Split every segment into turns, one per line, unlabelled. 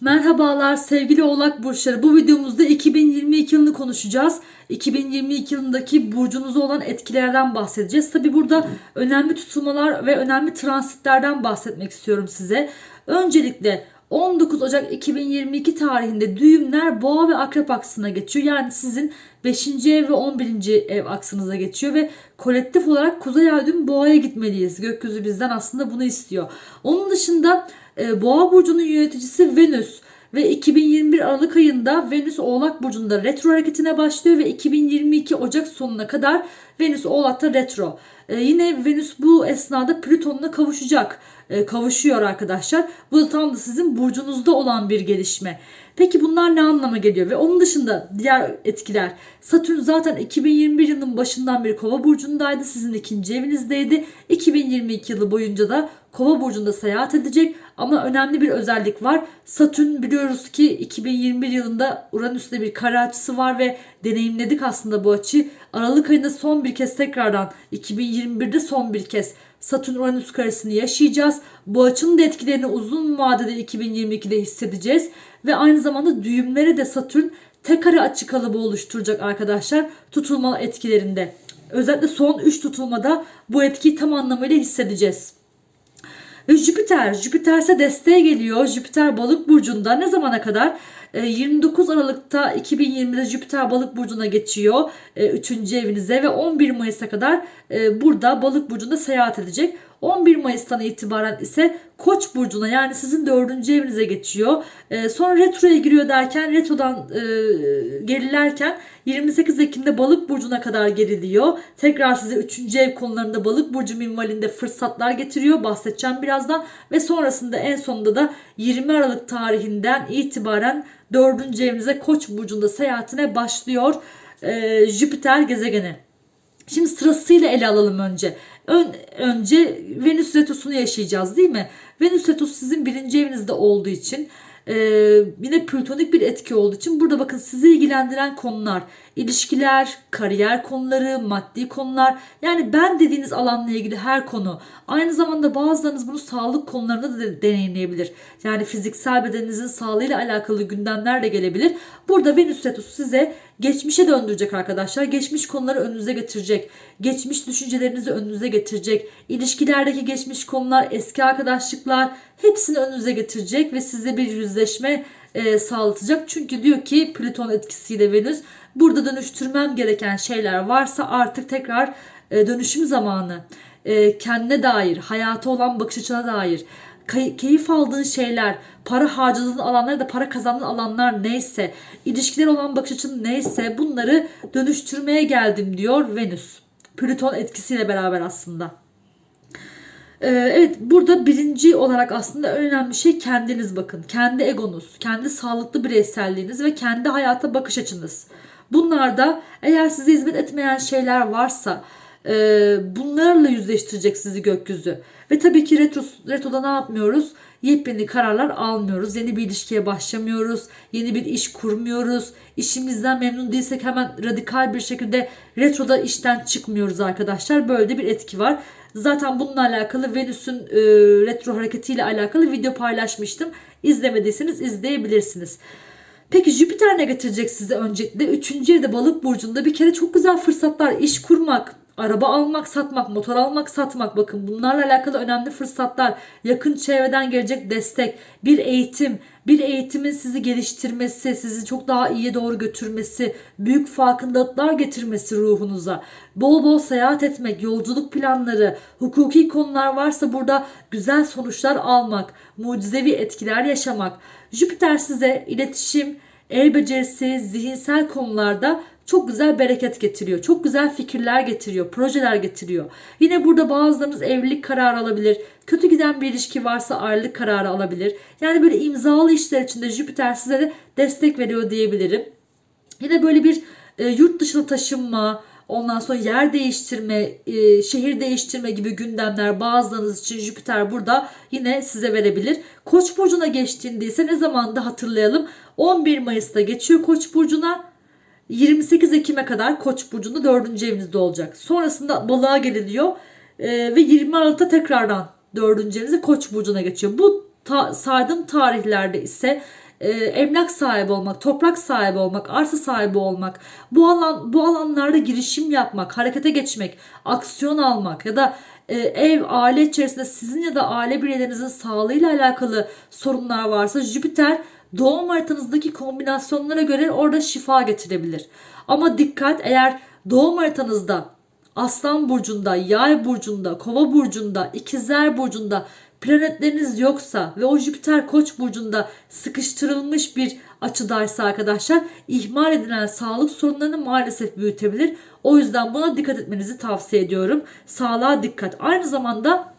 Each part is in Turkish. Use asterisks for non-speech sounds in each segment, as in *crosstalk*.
Merhabalar sevgili oğlak burçları. Bu videomuzda 2022 yılını konuşacağız. 2022 yılındaki burcunuza olan etkilerden bahsedeceğiz. Tabi burada önemli tutulmalar ve önemli transitlerden bahsetmek istiyorum size. Öncelikle 19 Ocak 2022 tarihinde düğümler boğa ve akrep aksına geçiyor. Yani sizin 5. ev ve 11. ev aksınıza geçiyor ve kolektif olarak Kuzey Ay düğüm boğaya gitmeliyiz. Gökyüzü bizden aslında bunu istiyor. Onun dışında boğa burcunun yöneticisi Venüs ve 2021 Aralık ayında Venüs Oğlak Burcu'nda retro hareketine başlıyor ve 2022 Ocak sonuna kadar Venüs Oğlak'ta retro. Ee, yine Venüs bu esnada Plüton'la kavuşacak. Ee, kavuşuyor arkadaşlar. Bu da tam da sizin burcunuzda olan bir gelişme. Peki bunlar ne anlama geliyor? Ve onun dışında diğer etkiler. Satürn zaten 2021 yılının başından beri Kova burcundaydı. Sizin ikinci evinizdeydi. 2022 yılı boyunca da Kova burcunda seyahat edecek. Ama önemli bir özellik var. Satürn biliyoruz ki 2021 yılında Uranüs'le bir kare açısı var ve deneyimledik aslında bu açıyı. Aralık ayında son bir kez tekrardan 2021'de son bir kez Satürn Uranüs karesini yaşayacağız. Bu açının da etkilerini uzun vadede 2022'de hissedeceğiz. Ve aynı zamanda düğümleri de Satürn tek kare açı kalıbı oluşturacak arkadaşlar tutulma etkilerinde. Özellikle son 3 tutulmada bu etkiyi tam anlamıyla hissedeceğiz. Ve Jüpiter, Jüpiter ise desteğe geliyor. Jüpiter balık burcunda ne zamana kadar? 29 Aralık'ta 2020'de Jüpiter balık burcuna geçiyor. 3. evinize ve 11 Mayıs'a kadar e, burada balık burcunda seyahat edecek. 11 Mayıs'tan itibaren ise Koç burcuna yani sizin 4. evinize geçiyor. E, sonra retroya giriyor derken retrodan e, gerilerken 28 Ekim'de balık burcuna kadar geriliyor. Tekrar size 3. ev konularında balık burcu minvalinde fırsatlar getiriyor. Bahsedeceğim birazdan. Ve sonrasında en sonunda da 20 Aralık tarihinden itibaren 4. evinize Koç burcunda seyahatine başlıyor. E, Jüpiter gezegeni. Şimdi sırasıyla ele alalım önce. Ön, önce Venüs retrosunu yaşayacağız değil mi? Venüs retrosu sizin birinci evinizde olduğu için e, yine plütonik bir etki olduğu için burada bakın sizi ilgilendiren konular, ilişkiler, kariyer konuları, maddi konular yani ben dediğiniz alanla ilgili her konu. Aynı zamanda bazılarınız bunu sağlık konularında da de, deneyimleyebilir. Yani fiziksel bedeninizin sağlığıyla alakalı gündemler de gelebilir. Burada Venüs retrosu size geçmişe döndürecek arkadaşlar. Geçmiş konuları önünüze getirecek. Geçmiş düşüncelerinizi önünüze getirecek. İlişkilerdeki geçmiş konular, eski arkadaşlıklar hepsini önünüze getirecek ve size bir yüzleşme e, sağlatacak. Çünkü diyor ki Plüton etkisiyle Venüs burada dönüştürmem gereken şeyler varsa artık tekrar e, dönüşüm zamanı. E, kendine dair, hayata olan bakış açına dair, key- keyif aldığın şeyler, para harcadığın alanlar da para kazandığın alanlar neyse, ilişkiler olan bakış açın neyse bunları dönüştürmeye geldim diyor Venüs. Plüton etkisiyle beraber aslında. Ee, evet burada birinci olarak aslında önemli şey kendiniz bakın. Kendi egonuz, kendi sağlıklı bireyselliğiniz ve kendi hayata bakış açınız. Bunlarda eğer size hizmet etmeyen şeyler varsa e, bunlarla yüzleştirecek sizi gökyüzü. Ve tabii ki retro, retroda ne yapmıyoruz? Yepyeni kararlar almıyoruz. Yeni bir ilişkiye başlamıyoruz. Yeni bir iş kurmuyoruz. İşimizden memnun değilsek hemen radikal bir şekilde retroda işten çıkmıyoruz arkadaşlar. Böyle bir etki var. Zaten bununla alakalı Venüs'ün e, retro hareketiyle alakalı video paylaşmıştım. İzlemediyseniz izleyebilirsiniz. Peki Jüpiter ne getirecek size öncelikle? Üçüncü evde balık burcunda bir kere çok güzel fırsatlar, iş kurmak, araba almak, satmak, motor almak, satmak. Bakın bunlarla alakalı önemli fırsatlar, yakın çevreden gelecek destek, bir eğitim, bir eğitimin sizi geliştirmesi, sizi çok daha iyiye doğru götürmesi, büyük farkındalıklar getirmesi ruhunuza. Bol bol seyahat etmek, yolculuk planları, hukuki konular varsa burada güzel sonuçlar almak, mucizevi etkiler yaşamak. Jüpiter size iletişim, el becerisi, zihinsel konularda çok güzel bereket getiriyor. Çok güzel fikirler getiriyor, projeler getiriyor. Yine burada bazılarınız evlilik kararı alabilir. Kötü giden bir ilişki varsa ayrılık kararı alabilir. Yani böyle imzalı işler içinde Jüpiter size de destek veriyor diyebilirim. Yine böyle bir e, yurt dışına taşınma, ondan sonra yer değiştirme, e, şehir değiştirme gibi gündemler bazılarınız için Jüpiter burada yine size verebilir. Koç burcuna geçtiğinde ise ne zaman da hatırlayalım. 11 Mayıs'ta geçiyor Koç burcuna. 28 Ekim'e kadar Koç burcunda 4. evinizde olacak. Sonrasında balığa geliniyor e, ve 20 Aralık'ta tekrardan 4. evinize Koç burcuna geçiyor. Bu ta, saydığım tarihlerde ise e, emlak sahibi olmak, toprak sahibi olmak, arsa sahibi olmak, bu alan bu alanlarda girişim yapmak, harekete geçmek, aksiyon almak ya da e, ev, aile içerisinde sizin ya da aile bireylerinizin sağlığıyla alakalı sorunlar varsa Jüpiter doğum haritanızdaki kombinasyonlara göre orada şifa getirebilir. Ama dikkat eğer doğum haritanızda Aslan burcunda, Yay burcunda, Kova burcunda, İkizler burcunda planetleriniz yoksa ve o Jüpiter Koç burcunda sıkıştırılmış bir açıdaysa arkadaşlar ihmal edilen sağlık sorunlarını maalesef büyütebilir. O yüzden buna dikkat etmenizi tavsiye ediyorum. Sağlığa dikkat. Aynı zamanda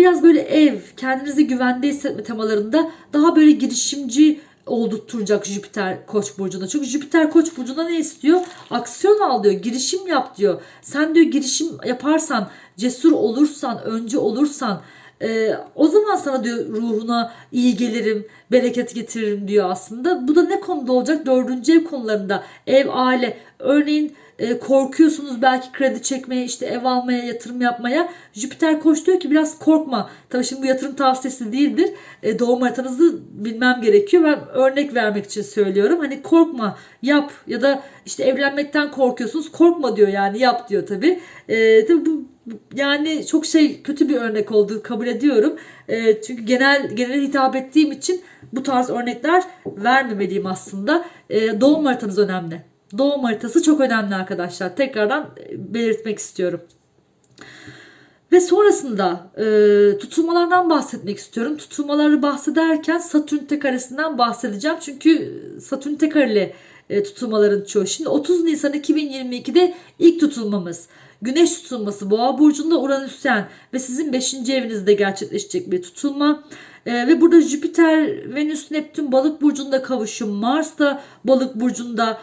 biraz böyle ev, kendinizi güvende hissetme temalarında daha böyle girişimci oldurtturacak Jüpiter Koç burcunda. Çünkü Jüpiter Koç burcunda ne istiyor? Aksiyon al diyor, girişim yap diyor. Sen diyor girişim yaparsan, cesur olursan, önce olursan e, o zaman sana diyor ruhuna iyi gelirim, bereket getiririm diyor aslında. Bu da ne konuda olacak? Dördüncü ev konularında. Ev, aile. Örneğin e, korkuyorsunuz belki kredi çekmeye, işte ev almaya, yatırım yapmaya. Jüpiter koç diyor ki biraz korkma. Tabii şimdi bu yatırım tavsiyesi değildir. E, doğum haritanızı bilmem gerekiyor. Ben örnek vermek için söylüyorum. Hani korkma, yap ya da işte evlenmekten korkuyorsunuz. Korkma diyor yani yap diyor tabii. E, tabii bu yani çok şey kötü bir örnek oldu kabul ediyorum. E, çünkü genel genel hitap ettiğim için bu tarz örnekler vermemeliyim aslında. E, doğum haritanız önemli. Doğum haritası çok önemli arkadaşlar. Tekrardan e, belirtmek istiyorum. Ve sonrasında e, tutulmalardan bahsetmek istiyorum. Tutulmaları bahsederken Satürn tek karesinden bahsedeceğim. Çünkü Satürn tek kareli e, tutulmaların çoğu. Şimdi 30 Nisan 2022'de ilk tutulmamız. Güneş tutulması Boğa burcunda Uranüsyen ve sizin 5. evinizde gerçekleşecek bir tutulma. Ee, ve burada Jüpiter, Venüs, Neptün balık burcunda kavuşum. Mars da balık burcunda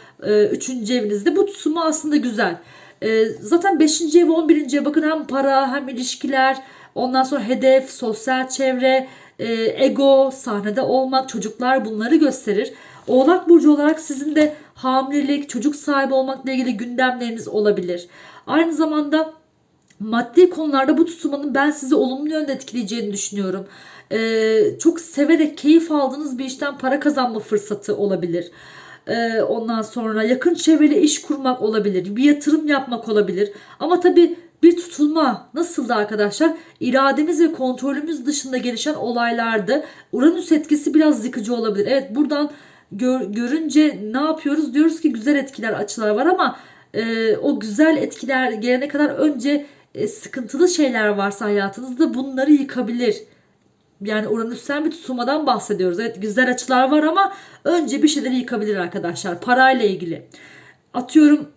3. E, evinizde. Bu tutulma aslında güzel. E, zaten 5. ev 11. ev bakın hem para hem ilişkiler ondan sonra hedef, sosyal çevre, e, ego, sahnede olmak, çocuklar bunları gösterir. Oğlak burcu olarak sizin de hamilelik, çocuk sahibi olmakla ilgili gündemleriniz olabilir. Aynı zamanda maddi konularda bu tutulmanın ben sizi olumlu yönde etkileyeceğini düşünüyorum. Ee, çok severek keyif aldığınız bir işten para kazanma fırsatı olabilir. Ee, ondan sonra yakın çevreli iş kurmak olabilir. Bir yatırım yapmak olabilir. Ama tabii bir tutulma nasıldı arkadaşlar? İrademiz ve kontrolümüz dışında gelişen olaylardı. Uranüs etkisi biraz yıkıcı olabilir. Evet buradan gör, görünce ne yapıyoruz? Diyoruz ki güzel etkiler, açılar var ama e, o güzel etkiler gelene kadar önce e, sıkıntılı şeyler varsa hayatınızda bunları yıkabilir. Yani Uranüs'ten bir tutulmadan bahsediyoruz. Evet güzel açılar var ama önce bir şeyleri yıkabilir arkadaşlar. Parayla ilgili. Atıyorum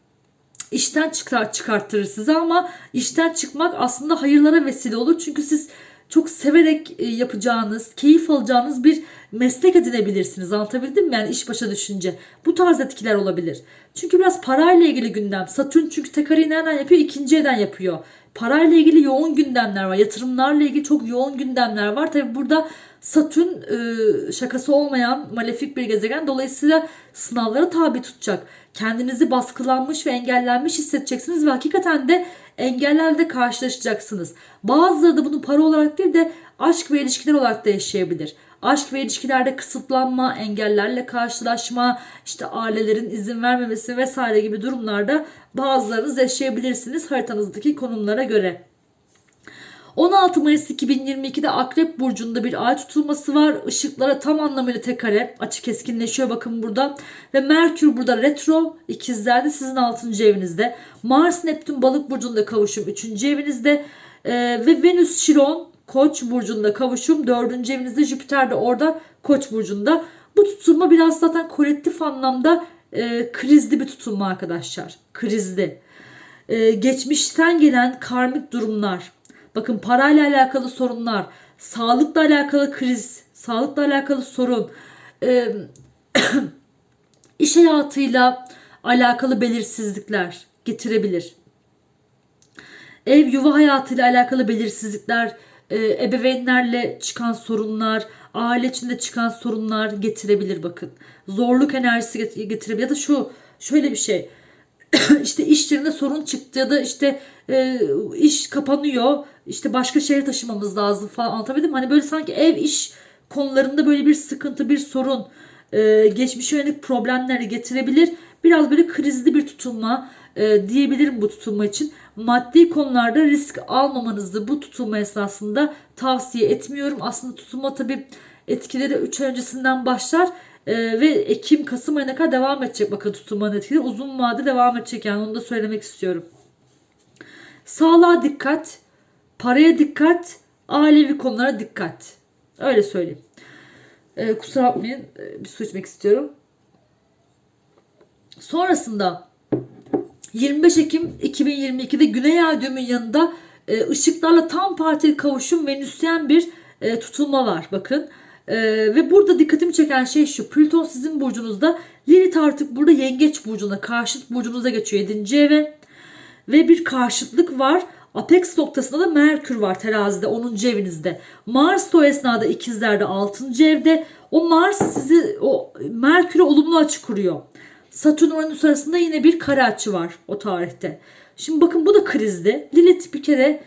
işten çıkar, çıkarttırır sizi ama işten çıkmak aslında hayırlara vesile olur. Çünkü siz çok severek e, yapacağınız, keyif alacağınız bir meslek edinebilirsiniz. Anlatabildim mi? Yani iş başa düşünce. Bu tarz etkiler olabilir. Çünkü biraz parayla ilgili gündem. Satürn çünkü tekariyi nereden yapıyor? İkinci eden yapıyor. Parayla ilgili yoğun gündemler var. Yatırımlarla ilgili çok yoğun gündemler var. Tabi burada Satürn e, şakası olmayan malefik bir gezegen. Dolayısıyla sınavlara tabi tutacak. Kendinizi baskılanmış ve engellenmiş hissedeceksiniz ve hakikaten de engellerle karşılaşacaksınız. Bazıları da bunu para olarak değil de aşk ve ilişkiler olarak da yaşayabilir. Aşk ve ilişkilerde kısıtlanma, engellerle karşılaşma, işte ailelerin izin vermemesi vesaire gibi durumlarda bazılarınız yaşayabilirsiniz haritanızdaki konumlara göre. 16 Mayıs 2022'de Akrep Burcu'nda bir ay tutulması var. Işıklara tam anlamıyla tek kare. Açı keskinleşiyor bakın burada. Ve Merkür burada retro. ikizlerde sizin 6. evinizde. Mars Neptün Balık Burcu'nda kavuşum 3. evinizde. Ee, ve Venüs Şiron Koç burcunda kavuşum. Dördüncü evinizde Jüpiter de orada Koç burcunda. Bu tutulma biraz zaten kolektif anlamda e, krizli bir tutulma arkadaşlar. Krizli. E, geçmişten gelen karmik durumlar. Bakın parayla alakalı sorunlar. Sağlıkla alakalı kriz. Sağlıkla alakalı sorun. E, *clears throat* iş hayatıyla alakalı belirsizlikler getirebilir. Ev yuva hayatıyla alakalı belirsizlikler e, ebeveynlerle çıkan sorunlar, aile içinde çıkan sorunlar getirebilir bakın. Zorluk enerjisi getirebilir ya da şu şöyle bir şey. *coughs* işte iş yerinde sorun çıktı ya da işte e, iş kapanıyor. işte başka şehre taşımamız lazım falan anlatabildim? Hani böyle sanki ev iş konularında böyle bir sıkıntı, bir sorun, e, geçmişe yönelik problemleri getirebilir. Biraz böyle krizli bir tutulma e, diyebilirim bu tutulma için. Maddi konularda risk almamanızı bu tutulma esnasında tavsiye etmiyorum. Aslında tutulma tabii etkileri 3 ay öncesinden başlar e, ve Ekim Kasım ayına kadar devam edecek bakın tutulmanın etkileri uzun vade devam edecek yani onu da söylemek istiyorum. Sağlığa dikkat, paraya dikkat, ailevi konulara dikkat. Öyle söyleyeyim. E, kusura bakmayın e, bir su içmek istiyorum. Sonrasında 25 Ekim 2022'de Güney Ay düğümün yanında e, ışıklarla tam partili kavuşum Venüsyen bir e, tutulma var bakın. E, ve burada dikkatimi çeken şey şu. Plüton sizin burcunuzda. Lilith artık burada yengeç burcuna, karşıt burcunuza geçiyor 7. eve. Ve bir karşıtlık var. Apex noktasında da Merkür var terazide 10. evinizde. Mars o esnada ikizlerde 6. evde. O Mars sizi o Merkür'e olumlu açı kuruyor. Satürn Uranüs arasında yine bir kare açı var o tarihte. Şimdi bakın bu da krizdi. Lilith bir kere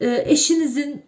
e, eşinizin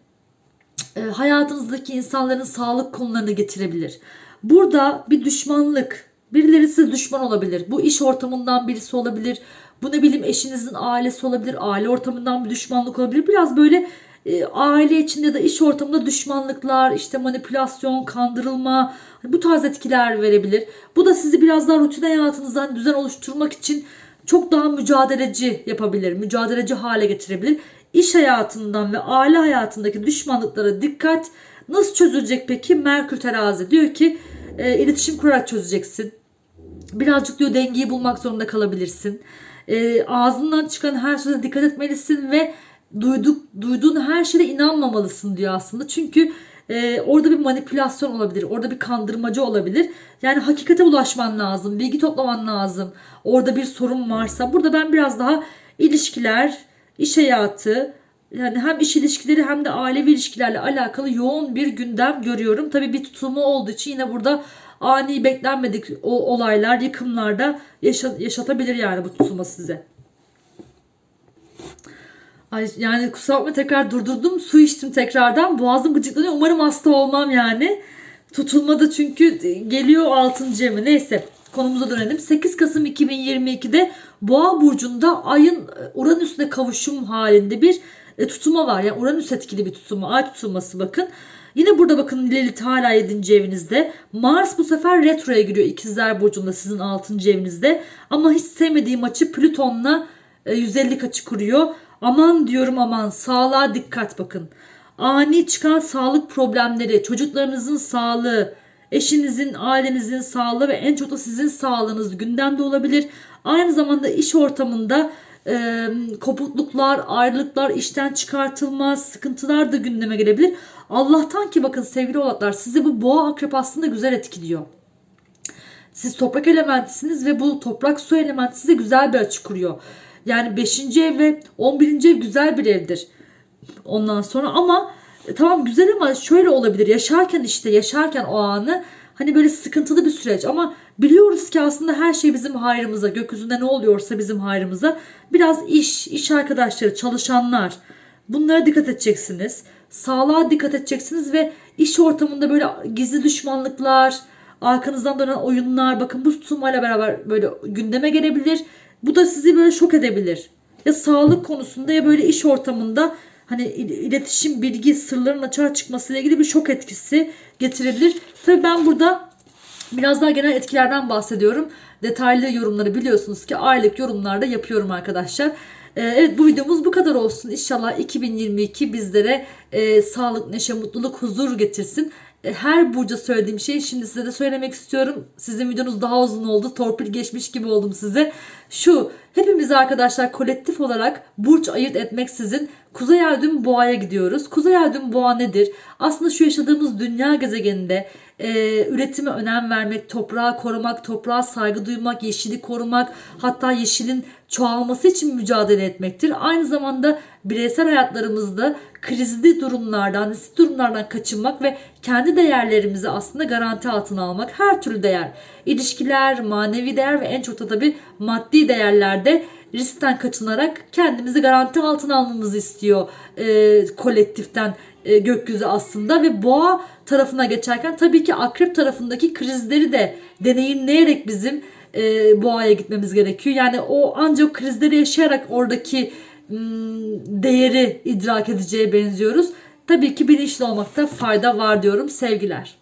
e, hayatınızdaki insanların sağlık konularını getirebilir. Burada bir düşmanlık, birileri size düşman olabilir. Bu iş ortamından birisi olabilir. Bu ne bileyim eşinizin ailesi olabilir. Aile ortamından bir düşmanlık olabilir. Biraz böyle e, aile içinde ya da iş ortamında düşmanlıklar, işte manipülasyon, kandırılma bu tarz etkiler verebilir. Bu da sizi biraz daha rutin hayatınızdan düzen oluşturmak için çok daha mücadeleci yapabilir. Mücadeleci hale getirebilir. İş hayatından ve aile hayatındaki düşmanlıklara dikkat. Nasıl çözülecek peki? Merkür terazi diyor ki e, iletişim kurarak çözeceksin. Birazcık diyor dengeyi bulmak zorunda kalabilirsin. E, ağzından çıkan her söze dikkat etmelisin ve duyduk, duyduğun her şeye inanmamalısın diyor aslında. Çünkü e, orada bir manipülasyon olabilir. Orada bir kandırmacı olabilir. Yani hakikate ulaşman lazım. Bilgi toplaman lazım. Orada bir sorun varsa. Burada ben biraz daha ilişkiler, iş hayatı, yani hem iş ilişkileri hem de ailevi ilişkilerle alakalı yoğun bir gündem görüyorum. Tabii bir tutulma olduğu için yine burada ani beklenmedik o olaylar, yıkımlarda yaşa- yaşatabilir yani bu tutulma size. Ay yani kusura bakma tekrar durdurdum. Su içtim tekrardan. Boğazım gıcıklanıyor. Umarım hasta olmam yani. Tutulmada çünkü geliyor 6. emi. Neyse konumuza dönelim. 8 Kasım 2022'de Boğa burcunda ayın Uranüs'le kavuşum halinde bir e, tutulma var. Yani Uranüs etkili bir tutulma. Ay tutulması bakın. Yine burada bakın Lilith hala 7. evinizde. Mars bu sefer retroya giriyor İkizler Burcu'nda sizin 6. evinizde. Ama hiç sevmediğim açı Plüton'la e, 150 açı kuruyor. Aman diyorum aman sağlığa dikkat bakın. Ani çıkan sağlık problemleri, çocuklarınızın sağlığı, eşinizin, ailenizin sağlığı ve en çok da sizin sağlığınız gündemde olabilir. Aynı zamanda iş ortamında e, kopukluklar, ayrılıklar, işten çıkartılma, sıkıntılar da gündeme gelebilir. Allah'tan ki bakın sevgili oğlaklar sizi bu boğa akrep aslında güzel etkiliyor. Siz toprak elementisiniz ve bu toprak su elementi size güzel bir açı kuruyor. Yani 5. ev ve 11. ev güzel bir evdir. Ondan sonra ama e, tamam güzel ama şöyle olabilir. Yaşarken işte yaşarken o anı hani böyle sıkıntılı bir süreç ama biliyoruz ki aslında her şey bizim hayrımıza. Gökyüzünde ne oluyorsa bizim hayrımıza. Biraz iş, iş arkadaşları, çalışanlar bunlara dikkat edeceksiniz. Sağlığa dikkat edeceksiniz ve iş ortamında böyle gizli düşmanlıklar, arkanızdan dönen oyunlar bakın bu tutulmayla beraber böyle gündeme gelebilir. Bu da sizi böyle şok edebilir. Ya sağlık konusunda ya böyle iş ortamında hani il- iletişim, bilgi, sırların açığa çıkmasıyla ilgili bir şok etkisi getirebilir. Tabii ben burada biraz daha genel etkilerden bahsediyorum. Detaylı yorumları biliyorsunuz ki aylık yorumlarda yapıyorum arkadaşlar. Ee, evet bu videomuz bu kadar olsun. İnşallah 2022 bizlere e, sağlık, neşe, mutluluk, huzur getirsin. E, Her burca söylediğim şeyi şimdi size de söylemek istiyorum. Sizin videonuz daha uzun oldu. Torpil geçmiş gibi oldum size. Şu hepimiz arkadaşlar kolektif olarak burç ayırt etmeksizin Kuzey Ay düğümü boğaya gidiyoruz. Kuzey Ay düğümü boğa nedir? Aslında şu yaşadığımız dünya gezegeninde e, üretime önem vermek, toprağı korumak, toprağa saygı duymak, yeşili korumak, hatta yeşilin çoğalması için mücadele etmektir. Aynı zamanda bireysel hayatlarımızda krizli durumlardan, riskli durumlardan kaçınmak ve kendi değerlerimizi aslında garanti altına almak. Her türlü değer, ilişkiler, manevi değer ve en çok da tabii maddi değerlerde riskten kaçınarak kendimizi garanti altına almamızı istiyor e, kolektiften e, gökyüzü aslında ve boğa tarafına geçerken tabii ki akrep tarafındaki krizleri de deneyimleyerek bizim e, boğaya gitmemiz gerekiyor. Yani o ancak krizleri yaşayarak oradaki değeri idrak edeceğe benziyoruz. Tabii ki bilinçli olmakta fayda var diyorum sevgiler.